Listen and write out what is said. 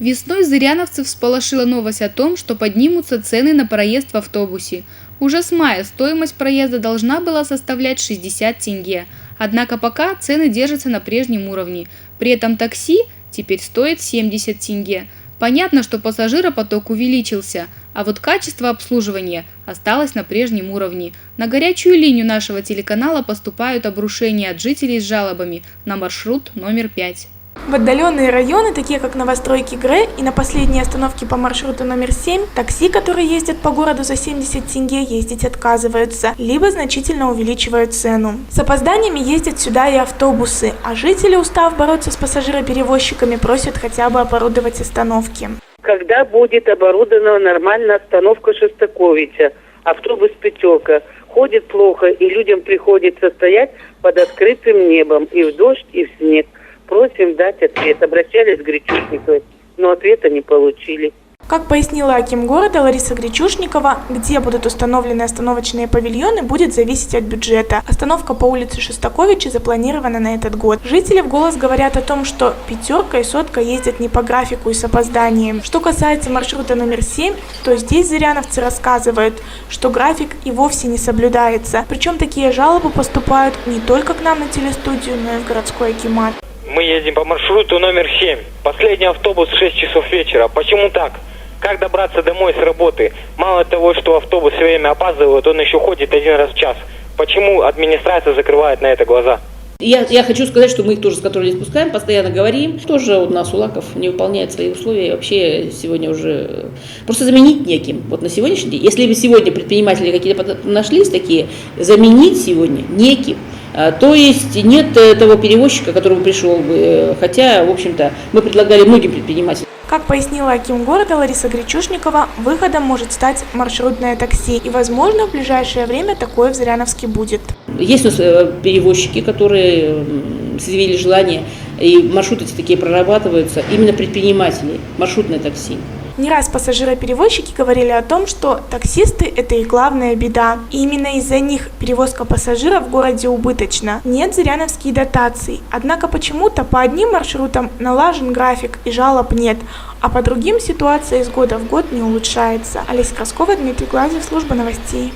Весной зыряновцев всполошила новость о том, что поднимутся цены на проезд в автобусе. Уже с мая стоимость проезда должна была составлять 60 тенге. Однако пока цены держатся на прежнем уровне. При этом такси теперь стоит 70 тенге. Понятно, что пассажиропоток увеличился, а вот качество обслуживания осталось на прежнем уровне. На горячую линию нашего телеканала поступают обрушения от жителей с жалобами на маршрут номер 5. В отдаленные районы, такие как новостройки ГРЭ и на последней остановке по маршруту номер 7, такси, которые ездят по городу за 70 тенге, ездить отказываются, либо значительно увеличивают цену. С опозданиями ездят сюда и автобусы, а жители, устав бороться с пассажироперевозчиками, просят хотя бы оборудовать остановки. Когда будет оборудована нормальная остановка Шостаковича, автобус «Пятерка». Ходит плохо, и людям приходится стоять под открытым небом и в дождь, и в снег. Просим дать ответ. Обращались к Гречушниковой, но ответа не получили. Как пояснила Аким города Лариса Гречушникова, где будут установлены остановочные павильоны, будет зависеть от бюджета. Остановка по улице Шостаковича запланирована на этот год. Жители в голос говорят о том, что пятерка и сотка ездят не по графику и с опозданием. Что касается маршрута номер 7, то здесь зыряновцы рассказывают, что график и вовсе не соблюдается. Причем такие жалобы поступают не только к нам на телестудию, но и в городской акимат. Мы едем по маршруту номер 7. Последний автобус в 6 часов вечера. Почему так? Как добраться домой с работы? Мало того, что автобус все время опаздывает, он еще ходит один раз в час. Почему администрация закрывает на это глаза? Я, я хочу сказать, что мы их тоже с не спускаем, постоянно говорим. Тоже у нас Улаков не выполняет свои условия. И вообще сегодня уже просто заменить неким. Вот на сегодняшний день, если бы сегодня предприниматели какие-то нашлись такие, заменить сегодня неким. А, То есть нет э, того перевозчика, который пришел бы. Э, Хотя, в общем-то, мы предлагали многим предпринимателям. Как пояснила Аким города Лариса Гречушникова, выходом может стать маршрутное такси. И, возможно, в ближайшее время такое в Зыряновске будет. Есть у нас э, перевозчики, которые м, изъявили желание, и маршруты такие прорабатываются, именно предприниматели, маршрутное такси. Не раз пассажироперевозчики говорили о том, что таксисты – это их главная беда. И именно из-за них перевозка пассажиров в городе убыточна. Нет зыряновские дотаций. Однако почему-то по одним маршрутам налажен график и жалоб нет, а по другим ситуация из года в год не улучшается. Олеся Краскова, Дмитрий Глазев, служба новостей.